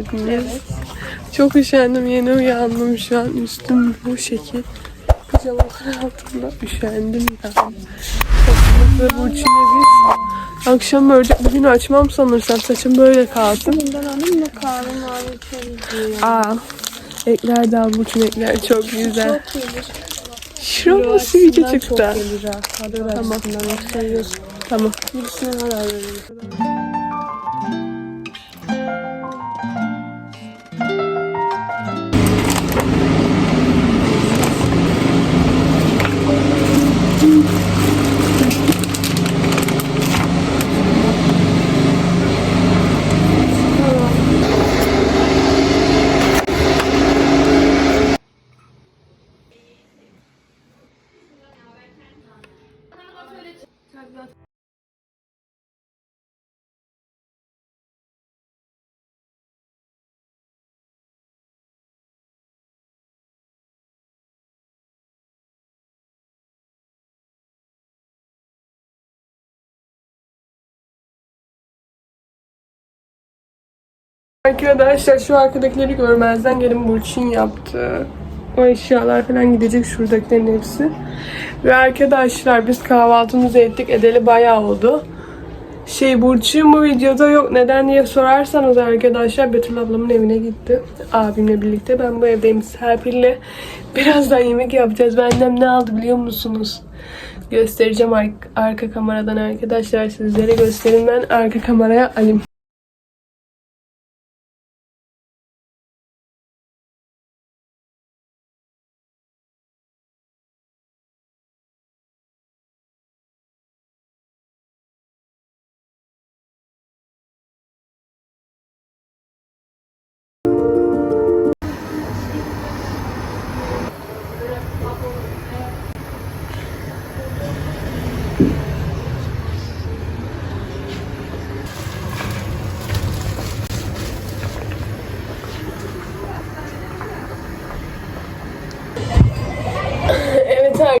geldiniz. Çok üşendim. Yeni uyandım şu an. Üstüm bu şekil. Pijamalar altında üşendim ya. Ve Burçin'e biz akşam örecek. Bugün açmam sanırsam. Saçım böyle kalsın. Bundan alayım mı kahve mavi içeriz. Aa. Ekler al Burçin ekler. Çok güzel. Çok gelir. Şuramda sivilce Çok çıktı. gelir ha. Tamam. Tamam. Birisine karar verelim. Arkadaşlar şu arkadakileri görmezden gelin Burçin yaptı. O eşyalar falan gidecek şuradakilerin hepsi. Ve arkadaşlar biz kahvaltımızı ettik. Edeli bayağı oldu. Şey Burçin bu videoda yok. Neden diye sorarsanız arkadaşlar Betül ablamın evine gitti. Abimle birlikte. Ben bu evdeyim Serpil'le. Birazdan yemek yapacağız. Benden ne aldı biliyor musunuz? Göstereceğim ar- arka kameradan arkadaşlar. Sizlere göstereyim ben arka kameraya alayım.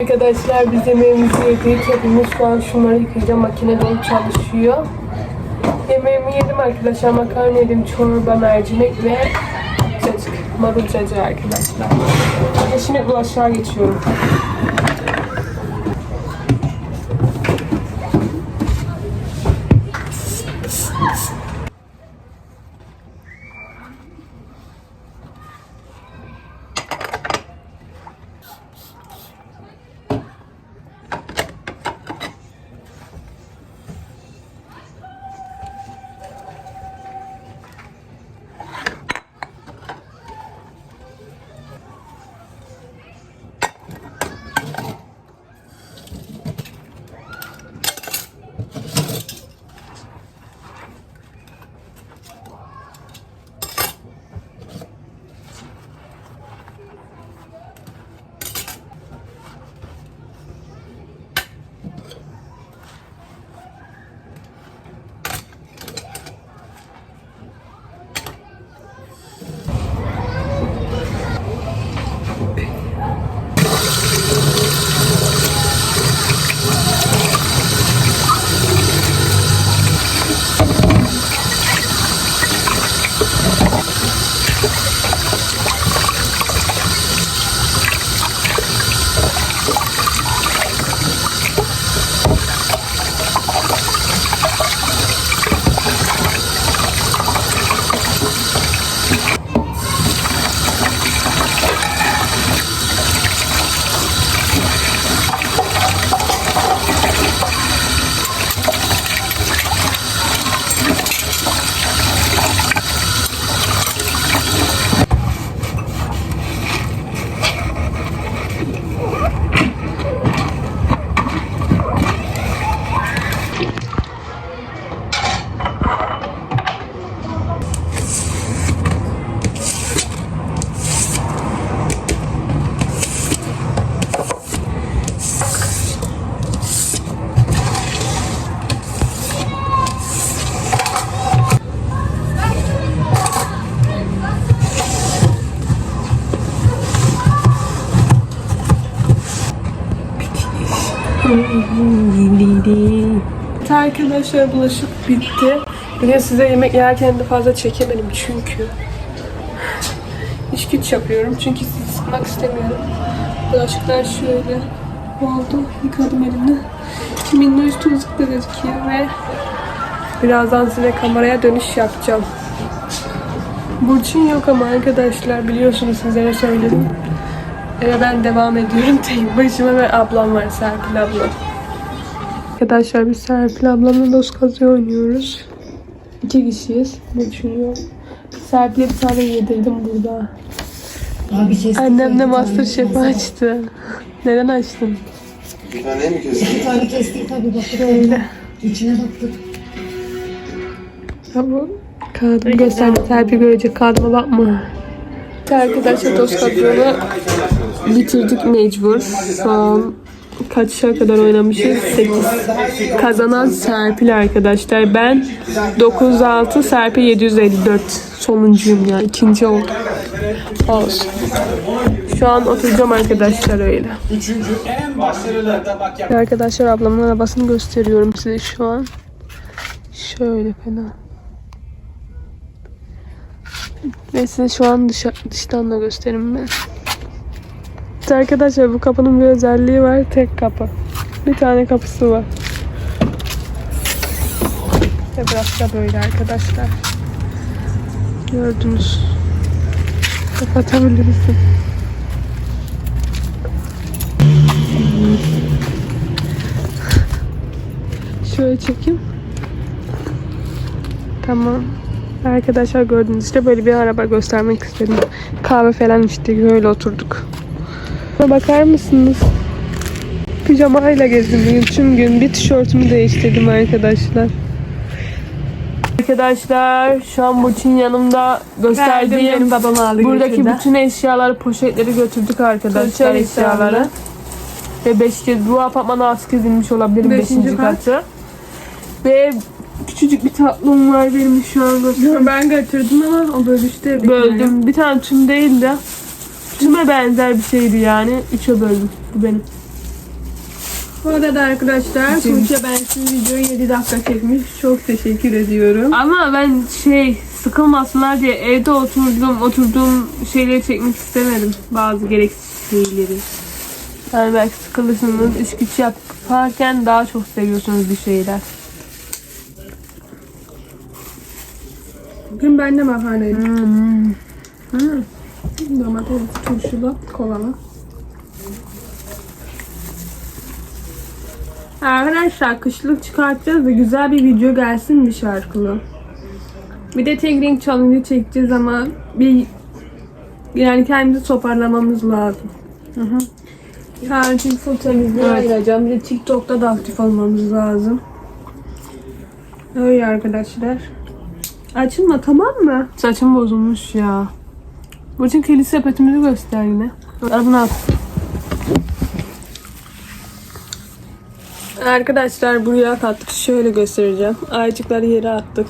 Arkadaşlar biz yemeğimizi yedik. Hepimiz şu an şunları yıkayacağım. Makine de çalışıyor. Yemeğimi yedim arkadaşlar. Makarna yedim. Çorba, mercimek ve cacık. Marul cacığı arkadaşlar. Ve şimdi bulaşığa geçiyorum. Arkadaşlar bulaşık bitti. Bugün size yemek yerken de fazla çekemedim çünkü. İş güç yapıyorum çünkü sizi sıkmak istemiyorum. Bulaşıklar şöyle oldu. Yıkadım elimle. Minnoş tuzluk da gözüküyor ve birazdan size kameraya dönüş yapacağım. Burçin yok ama arkadaşlar biliyorsunuz sizlere söyledim. Eve ben devam ediyorum tek başıma ve ablam var Serpil abla. Arkadaşlar biz Serpil ablamla dost kazı oynuyoruz. İki kişiyiz. Burçin yok. Serpil'e bir tane yedirdim burada. Annem de Masterchef açtı. Neden açtın? Bir tane mi kestin? Abi kestik tabii baktık. Öyle. İçine baktık. Bu kağıdımı gösterdi. Serpil görecek kağıdıma bakma. Arkadaşlar dost kazığını bitirdik mecbur. Şu kaça kadar oynamışız? 8. Kazanan Serpil arkadaşlar. Ben 906, Serpil 754. Sonuncuyum ya. ikinci oldum. Olsun. Şu an oturacağım arkadaşlar öyle. Arkadaşlar ablamın arabasını gösteriyorum size şu an. Şöyle fena. Ve size şu an dışa, dıştan da göstereyim ben. İşte arkadaşlar bu kapının bir özelliği var. Tek kapı. Bir tane kapısı var. Ve burası da böyle arkadaşlar. Gördünüz. Kapatabiliriz. Şöyle çekeyim. Tamam. Arkadaşlar gördüğünüz işte böyle bir araba göstermek istedim. Kahve falan içtik öyle oturduk. Bakar mısınız? Pijamayla gezdim bugün tüm gün. Bir tişörtümü değiştirdim arkadaşlar. Arkadaşlar şu an Burçin yanımda gösterdiğim babam aldı buradaki bütün eşyaları poşetleri götürdük arkadaşlar Tuğçe eşyaları. Ve 5 kez bu apartmana az kez inmiş olabilirim 5. Beşinci kat. katı. Ve küçücük bir tatlım var benim şu an. Ben götürdüm ama o bölüşte Böldüm. Bir tane tüm değil de tüme benzer bir şeydi yani. Üçe böldüm. Bu benim. Bu arada arkadaşlar Tuğçe bensiz videoyu 7 dakika çekmiş. Çok teşekkür ediyorum. Ama ben şey sıkılmasınlar diye evde oturdum oturduğum şeyleri çekmek istemedim. Bazı gereksiz şeyleri. Yani belki sıkılırsınız. iş güç yaparken daha çok seviyorsunuz bir şeyler. Bugün ben de makarnaydım. Hmm. Domates, turşulu, kolalı. Arkadaşlar kışlık çıkartacağız da güzel bir video gelsin bir şarkılı. Bir de tek renk challenge çekeceğiz ama bir yani kendimizi toparlamamız lazım. Çünkü full temizliğe Evet. ayıracağım. Bir de TikTok'ta da aktif olmamız lazım. Öyle arkadaşlar. Açılma tamam mı? Saçım bozulmuş ya. Burçin kirli sepetimizi göster yine. Al bunu al. Arkadaşlar buraya kattık. Şöyle göstereceğim. Aycıkları yere attık.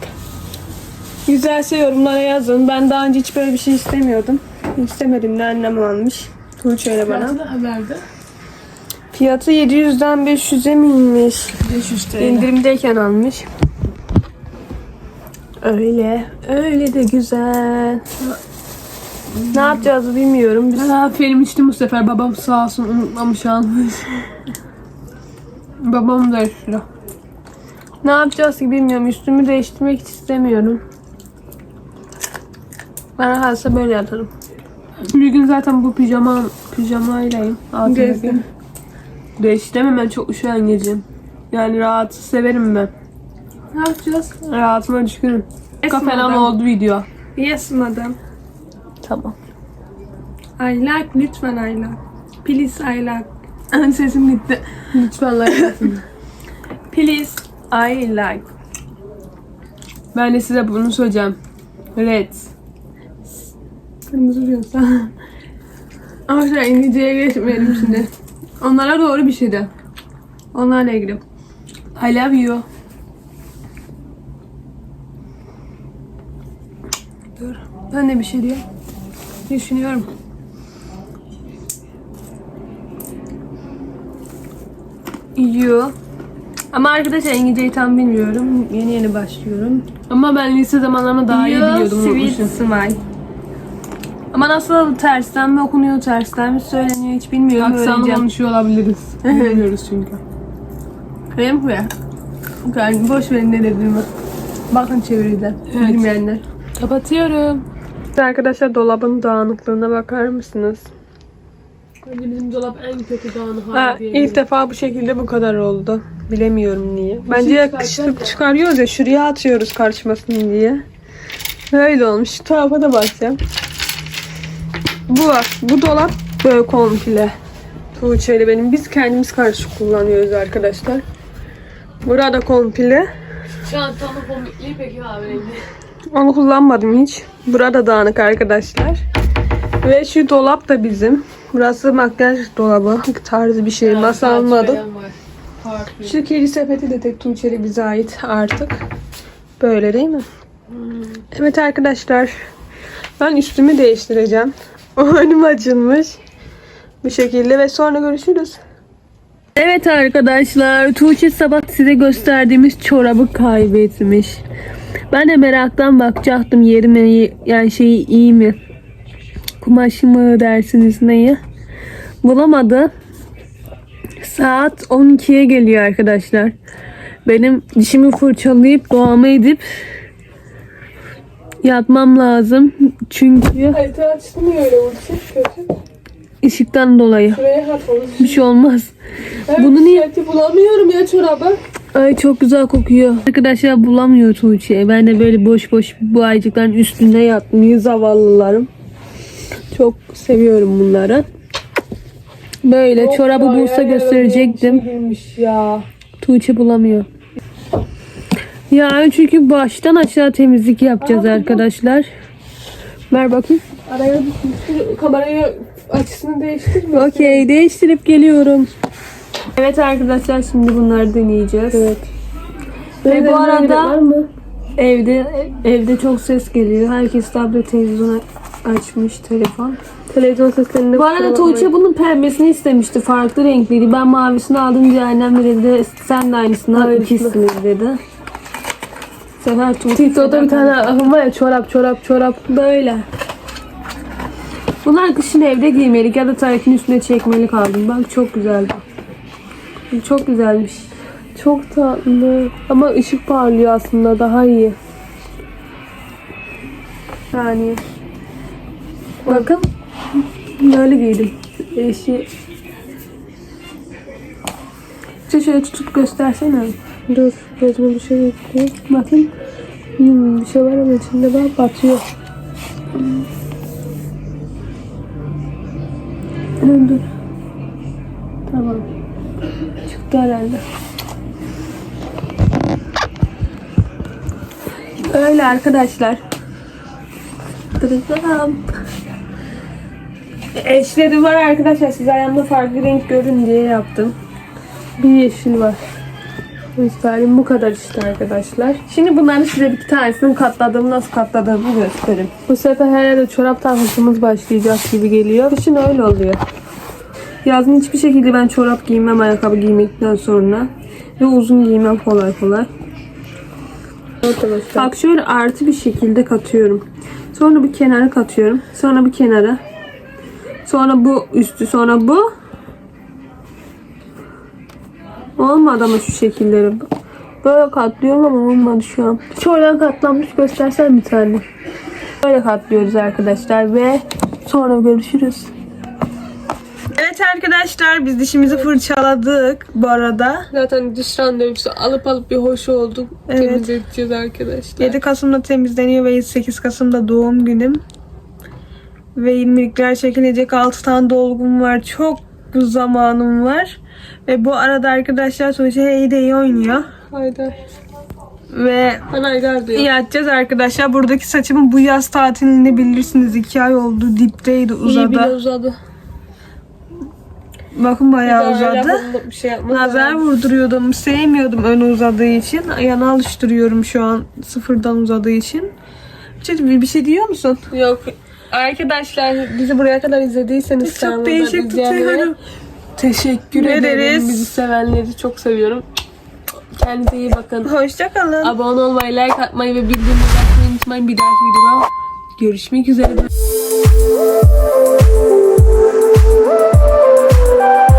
Güzelse yorumlara yazın. Ben daha önce hiç böyle bir şey istemiyordum. İstemedim de annem almış. Tuğçe öyle bana. haberde. Fiyatı 700'den 500'e mi inmiş? 500 TL. İndirimdeyken almış. Öyle. Öyle de güzel. Ne yapacağız bilmiyorum. Biz Ben film içtim bu sefer. Babam sağ olsun unutmamış almış. Babam da yaşlı. ne yapacağız ki bilmiyorum. Üstümü değiştirmek hiç istemiyorum. Bana kalsa böyle yatarım. Bir gün zaten bu pijama. Altındaki. Gezdim. Değiştiremem ben çok üşüyen geceyim. Yani rahatı severim ben. Ne yapacağız? Rahatıma düşkünüm. Yes, Kafelan madam. oldu video. Yes madam. Tamam. I like lütfen I like. Please I like. Sesim gitti. Lütfen like. Please I like. Ben de size bunu söyleyeceğim. Red. Kırmızı diyorsa. Arkadaşlar İngilizceye geçmeyelim şimdi. Onlara doğru bir şey de. Onlarla ilgili. I love you. Dur. Ben de bir şey diyorum. Düşünüyorum. You. Ama arkadaşlar İngilizceyi tam bilmiyorum. Yeni yeni başlıyorum. Ama ben lise zamanlarında daha iyi Yo, biliyordum sweet unutmuşum. smile. Ama nasıl tersten mi okunuyor, tersten mi söyleniyor hiç bilmiyorum. Aksanlı Öğreneceğim. konuşuyor olabiliriz. Bilmiyoruz çünkü. Benim mi? Yani boş verin ne dediğimi. Bakın çeviriden. Evet. Bilmeyenler. Kapatıyorum. Arkadaşlar dolabın dağınıklığına bakar mısınız? Bence bizim dolap en kötü dağını Ha, hali ilk defa bu şekilde bu kadar oldu. Bilemiyorum niye. Bence de. çıkarıyoruz ya şuraya atıyoruz karışmasın diye. Böyle olmuş. Şu tarafa da bakacağım. Bu var. Bu dolap böyle komple. Tuğçe'yle benim. Biz kendimiz karışık kullanıyoruz arkadaşlar. Burada komple. Çantamı komikliği peki abi rengi. Onu kullanmadım hiç. Burada dağınık arkadaşlar. Ve şu dolap da bizim. Burası makyaj dolabı tarzı bir şey. Masa almadım. Şu kedi sepeti de tek Tuğçe'li bize ait artık. Böyle değil mi? Evet arkadaşlar. Ben üstümü değiştireceğim. O önüm açılmış. Bu şekilde ve sonra görüşürüz. Evet arkadaşlar. Tuğçe sabah size gösterdiğimiz çorabı kaybetmiş. Ben de meraktan bakacaktım yeri mi yani şeyi iyi mi? Kumaşı mı dersiniz neyi? Bulamadı. Saat 12'ye geliyor arkadaşlar. Benim dişimi fırçalayıp doğama edip yatmam lazım. Çünkü Harita öyle? Kötü. dolayı Şuraya hat olur. bir şey olmaz. Ben Bunu niye- bulamıyorum ya çorabı. Ay çok güzel kokuyor. Arkadaşlar bulamıyor Tuğçe. Ben de böyle boş boş bu aycıkların üstünde yatmayı zavallılarım. Çok seviyorum bunları. Böyle çorabı bulsa gösterecektim. Ya. Tuğçe bulamıyor. Ya çünkü baştan aşağı temizlik yapacağız arkadaşlar. Ver bakayım. Araya düşmüştür. Kamerayı açısını değiştirme. Okey değiştirip geliyorum. Evet arkadaşlar şimdi bunları deneyeceğiz. Evet. Ve bu arada evde evde çok ses geliyor. Herkes tablet televizyonu açmış telefon. Televizyon seslerinde Bu arada Tuğçe bunun pembesini istemişti. Farklı renkliydi. Ben mavisini aldım diye annem dedi sen de aynısını al ikisini dedi. Sefer Tuğçe TikTok'ta bir tane akım var ya çorap çorap çorap. Böyle. Bunlar kışın evde giymelik ya da taytın üstüne çekmelik aldım. Bak çok güzeldi. Çok güzelmiş. Çok tatlı. Ama ışık parlıyor aslında daha iyi. Yani. Bakın. Böyle giydim. Eşi. İşte şöyle tutup göstersene. Dur gözüme bir şey gitti. Bakın. Hmm, bir şey var ama içinde bak batıyor. Dur dur. Tamam. Çıktı herhalde. Öyle arkadaşlar. Tırıklam. Eşleri var arkadaşlar. Siz ayağımda farklı renk görün diye yaptım. Bir yeşil var. Göstereyim bu kadar işte arkadaşlar. Şimdi bunları size bir tanesini katladığımı nasıl katladığımı göstereyim. Bu sefer herhalde çorap takmışımız başlayacak gibi geliyor. Kışın öyle oluyor. Yazın hiçbir şekilde ben çorap giymem ayakkabı giymekten sonra. Ve uzun giymem kolay kolay. Arkadaşlar. Bak şöyle artı bir şekilde katıyorum. Sonra bir kenara katıyorum. Sonra bir kenara. Sonra bu üstü sonra bu. Olmadı ama şu şekilleri. Böyle katlıyorum ama olmadı şu an. Şuradan katlanmış göstersen bir tane. Böyle katlıyoruz arkadaşlar ve sonra görüşürüz. Evet arkadaşlar biz dişimizi fırçaladık bu arada. Zaten diş randevusu alıp alıp bir hoş olduk. Evet. Temizleteceğiz arkadaşlar. 7 Kasım'da temizleniyor ve 8 Kasım'da doğum günüm. Ve 20'likler çekilecek 6 tane dolgum var. Çok zamanım var. Ve bu arada arkadaşlar Tuğçe Heyde'yi oynuyor. Haydi. Ve diyor. iyi atacağız arkadaşlar. Buradaki saçımı bu yaz tatilinde bilirsiniz. 2 ay oldu. Dipteydi İyi bile uzadı. Bakın bayağı uzadı. Bir şey. Nazar vurduruyordum. Sevmiyordum ön uzadığı için. Yana alıştırıyorum şu an sıfırdan uzadığı için. Bir, bir şey diyor musun? Yok. Arkadaşlar bizi buraya kadar izlediyseniz Çok değişik tutuyorum. Teşekkür Ederiz. ederim. Bizi sevenleri çok seviyorum. Kendinize iyi bakın. Hoşçakalın. Abone olmayı, like atmayı ve bildirimleri açmayı unutmayın. Bir dahaki videoda görüşmek üzere. Bye.